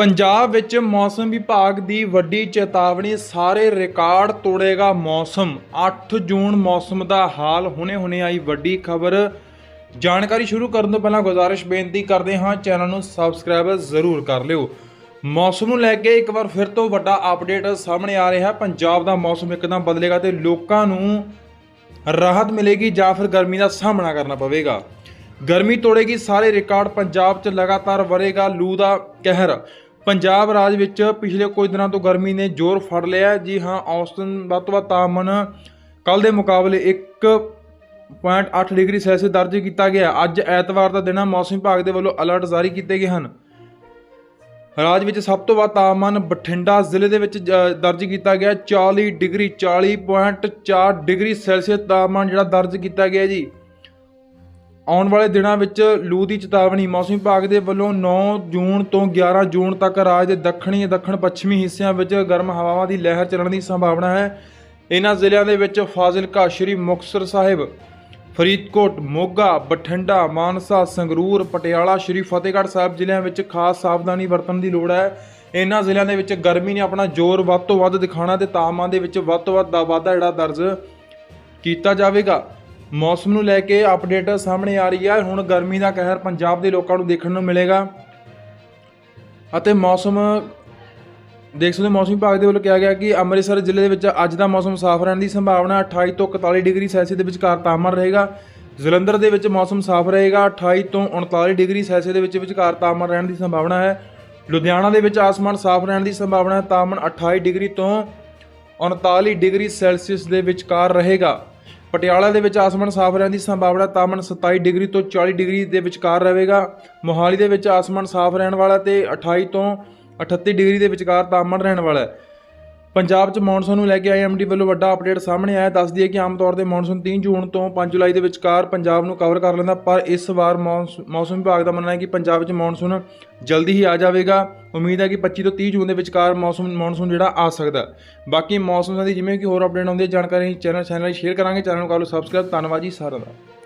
ਪੰਜਾਬ ਵਿੱਚ ਮੌਸਮ ਵਿਭਾਗ ਦੀ ਵੱਡੀ ਚੇਤਾਵਨੀ, ਸਾਰੇ ਰਿਕਾਰਡ ਤੋੜੇਗਾ ਮੌਸਮ। 8 ਜੂਨ ਮੌਸਮ ਦਾ ਹਾਲ ਹੁਣੇ-ਹੁਣੇ ਆਈ ਵੱਡੀ ਖਬਰ। ਜਾਣਕਾਰੀ ਸ਼ੁਰੂ ਕਰਨ ਤੋਂ ਪਹਿਲਾਂ ਗੁਜ਼ਾਰਿਸ਼ ਬੇਨਤੀ ਕਰਦੇ ਹਾਂ, ਚੈਨਲ ਨੂੰ ਸਬਸਕ੍ਰਾਈਬ ਜ਼ਰੂਰ ਕਰ ਲਿਓ। ਮੌਸਮ ਨੂੰ ਲੈ ਕੇ ਇੱਕ ਵਾਰ ਫਿਰ ਤੋਂ ਵੱਡਾ ਅਪਡੇਟ ਸਾਹਮਣੇ ਆ ਰਿਹਾ। ਹੈ ਪੰਜਾਬ ਦਾ ਮੌਸਮ ਇੱਕਦਮ ਬਦਲੇਗਾ ਤੇ ਲੋਕਾਂ ਨੂੰ ਰਾਹਤ ਮਿਲੇਗੀ ਜਾਂ ਫਿਰ ਗਰਮੀ ਦਾ ਸਾਹਮਣਾ ਕਰਨਾ ਪਵੇਗਾ। ਗਰਮੀ ਤੋੜੇਗੀ ਸਾਰੇ ਰਿਕਾਰਡ, ਪੰਜਾਬ 'ਚ ਲਗਾਤਾਰ ਵਰੇਗਾ ਲੂ ਦਾ ਕਹਿਰ। ਪੰਜਾਬ ਰਾਜ ਵਿੱਚ ਪਿਛਲੇ ਕੁਝ ਦਿਨਾਂ ਤੋਂ ਗਰਮੀ ਨੇ ਜ਼ੋਰ ਫੜ ਲਿਆ ਜੀ ਹਾਂ, ਔਸਤਨ ਵੱਧ ਤੋਂ ਵੱਧ ਤਾਪਮਾਨ ਕੱਲ ਦੇ ਮੁਕਾਬਲੇ 1.8 ਡਿਗਰੀ ਸੈਲਸੀਅਸ ਦਰਜ ਕੀਤਾ ਗਿਆ ਅੱਜ ਐਤਵਾਰ ਦਾ ਦਿਨ ਹੈ। ਮੌਸਮ ਵਿਭਾਗ ਦੇ ਵੱਲੋਂ ਅਲਰਟ ਜਾਰੀ ਕੀਤੇ ਗਏ ਹਨ। ਰਾਜ ਵਿੱਚ ਸਭ ਤੋਂ ਵੱਧ ਤਾਪਮਾਨ ਬਠਿੰਡਾ ਜ਼ਿਲ੍ਹੇ ਦੇ ਵਿੱਚ ਜ- ਦਰਜ ਕੀਤਾ ਗਿਆ 40 ਡਿਗਰੀ 40.4 ਡਿਗਰੀ ਸੈਲਸੀਅਸ ਤਾਪਮਾਨ ਜਿਹੜਾ ਦਰਜ ਕੀਤਾ ਗਿਆ ਜੀ। ਆਉਣ ਵਾਲੇ ਦਿਨਾਂ ਵਿੱਚ ਲੂ ਦੀ ਚੇਤਾਵਨੀ, ਮੌਸਮ ਵਿਭਾਗ ਦੇ ਵੱਲੋਂ 9 ਜੂਨ ਤੋਂ 11 ਜੂਨ ਤੱਕ ਰਾਜ ਦੇ ਦੱਖਣੀ ਦੱਖਣ ਪੱਛਮੀ ਹਿੱਸਿਆਂ ਵਿੱਚ ਗਰਮ ਹਵਾਵਾਂ ਦੀ ਲਹਿਰ ਚੱਲਣ ਦੀ ਸੰਭਾਵਨਾ ਹੈ। ਇਹਨਾਂ ਜ਼ਿਲ੍ਹਿਆਂ ਦੇ ਵਿੱਚ ਫਾਜ਼ਿਲਕਾ, ਸ਼੍ਰੀ ਮੁਕਤਸਰ ਸਾਹਿਬ, ਫਰੀਦਕੋਟ, ਮੋਗਾ, ਬਠਿੰਡਾ, ਮਾਨਸਾ, ਸੰਗਰੂਰ, ਪਟਿਆਲਾ, ਸ਼੍ਰੀ ਫਤਿਹਗੜ੍ਹ ਸਾਹਿਬ ਜ਼ਿਲ੍ਹਿਆਂ ਵਿੱਚ ਖਾਸ ਸਾਵਧਾਨੀ ਵਰਤਣ ਦੀ ਲੋੜ ਹੈ। ਇਹਨਾਂ ਜ਼ਿਲ੍ਹਿਆਂ ਦੇ ਵਿੱਚ ਗਰਮੀ ਨੇ ਆਪਣਾ ਜ਼ੋਰ ਵੱਧ ਤੋਂ ਵੱਧ ਦਿਖਾਉਣਾ ਤੇ ਤਾਪਮਾਨ ਦੇ ਵਿੱਚ ਵੱਧ ਤੋਂ ਵੱਧ ਦਾ ਵਾਧਾ ਜਿਹੜਾ ਦਰਜ ਕੀਤਾ ਜਾਵੇਗਾ। ਮੌਸਮ ਨੂੰ ਲੈ ਕੇ ਅਪਡੇਟ ਸਾਹਮਣੇ ਆ ਰਹੀ ਹੈ। ਹੁਣ ਗਰਮੀ ਦਾ ਕਹਿਰ ਪੰਜਾਬ ਦੇ ਲੋਕਾਂ ਨੂੰ ਦੇਖਣ ਨੂੰ ਮਿਲੇਗਾ। ਅਤੇ ਮੌਸਮ, ਦੇਖ ਸਕਦੇ ਹੋ, ਮੌਸਮ ਵਿਭਾਗ ਦੇ ਵੱਲੋਂ ਕਿਹਾ ਗਿਆ ਕਿ ਅੰਮ੍ਰਿਤਸਰ ਜ਼ਿਲ੍ਹੇ ਦੇ ਵਿੱਚ ਅੱਜ ਦਾ ਮੌਸਮ ਸਾਫ਼ ਰਹਿਣ ਦੀ ਸੰਭਾਵਨਾ 28 ਤੋਂ 41 ਡਿਗਰੀ ਸੈਲਸੀਅਸ ਦੇ ਵਿਚਕਾਰ ਤਾਪਮਾਨ ਰਹੇਗਾ। ਜਲੰਧਰ ਦੇ ਵਿੱਚ ਮੌਸਮ ਸਾਫ਼ ਰਹੇਗਾ 28 ਤੋਂ 39 ਡਿਗਰੀ ਸੈਲਸੀਅਸ ਦੇ ਵਿੱਚ ਵਿਚਕਾਰ ਤਾਪਮਾਨ ਰਹਿਣ ਦੀ ਸੰਭਾਵਨਾ ਹੈ। ਲੁਧਿਆਣਾ ਦੇ ਵਿੱਚ ਆਸਮਾਨ ਸਾਫ਼ ਰਹਿਣ ਦੀ ਸੰਭਾਵਨਾ ਹੈ, ਤਾਪਮਾਨ 28 ਡਿਗਰੀ ਤੋਂ 39 ਡਿਗਰੀ ਸੈਲਸੀਅਸ ਦੇ ਵਿਚਕਾਰ ਰਹੇਗਾ। ਪਟਿਆਲਾ ਦੇ ਵਿੱਚ ਆਸਮਾਨ ਸਾਫ਼ ਰਹਿਣ ਦੀ ਸੰਭਾਵਨਾ ਤਾਪਮਾਨ 27 ਡਿਗਰੀ ਤੋਂ 40 ਡਿਗਰੀ ਦੇ ਵਿਚਕਾਰ ਰਹੇਗਾ। ਮੋਹਾਲੀ ਦੇ ਵਿੱਚ ਆਸਮਾਨ ਸਾਫ਼ ਰਹਿਣ ਵਾਲਾ ਤੇ 28 ਤੋਂ 38 ਡਿਗਰੀ ਦੇ ਵਿਚਕਾਰ ਤਾਪਮਾਨ ਰਹਿਣ ਵਾਲਾ ਹੈ। ਪੰਜਾਬ 'ਚ ਮੌਨਸੂਨ ਨੂੰ ਲੈ ਕੇ ਆਈਐਮਡੀ ਵੱਲੋਂ ਵੱਡਾ ਅਪਡੇਟ ਸਾਹਮਣੇ ਆਇਆ। ਦੱਸਦੀ ਹੈ ਕਿ ਆਮ ਤੌਰ ਤੇ ਮੌਨਸੂਨ 3 ਜੂਨ ਤੋਂ 5 ਜੁਲਾਈ ਦੇ ਵਿਚਕਾਰ ਪੰਜਾਬ ਨੂੰ ਕਵਰ ਕਰ ਲੈਂਦਾ, ਪਰ ਇਸ ਵਾਰ ਮੌਨਸ- ਮੌਸਮ ਵਿਭਾਗ ਦਾ ਮੰਨਣਾ ਹੈ ਕਿ ਪੰਜਾਬ 'ਚ ਮੌਨਸੂਨ ਜਲਦੀ ਹੀ ਆ ਜਾਵੇਗਾ। ਉਮੀਦ ਹੈ ਕਿ 25 ਤੋਂ 30 ਜੂਨ ਦੇ ਵਿਚਕਾਰ ਮੌਸਮ, ਮੌਨਸੂਨ ਜਿਹੜਾ ਆ ਸਕਦਾ। ਬਾਕੀ ਮੌਸਮ ਦੀ ਜਿਵੇਂ ਕਿ ਹੋਰ ਅਪਡੇਟ ਆਉਂਦੀ ਹੈ ਜਾਣਕਾਰੀ ਚੈਨਲ ਚੈਨਲ ਸ਼ੇਅਰ ਕਰਾਂਗੇ। ਚੈਨਲ ਨੂੰ ਕਰ ਲਓ ਸਬਸਕ੍ਰਾਈਬ ਧੰਨਵਾਦ ਜੀ ਸਾਰਿਆਂ ਦਾ।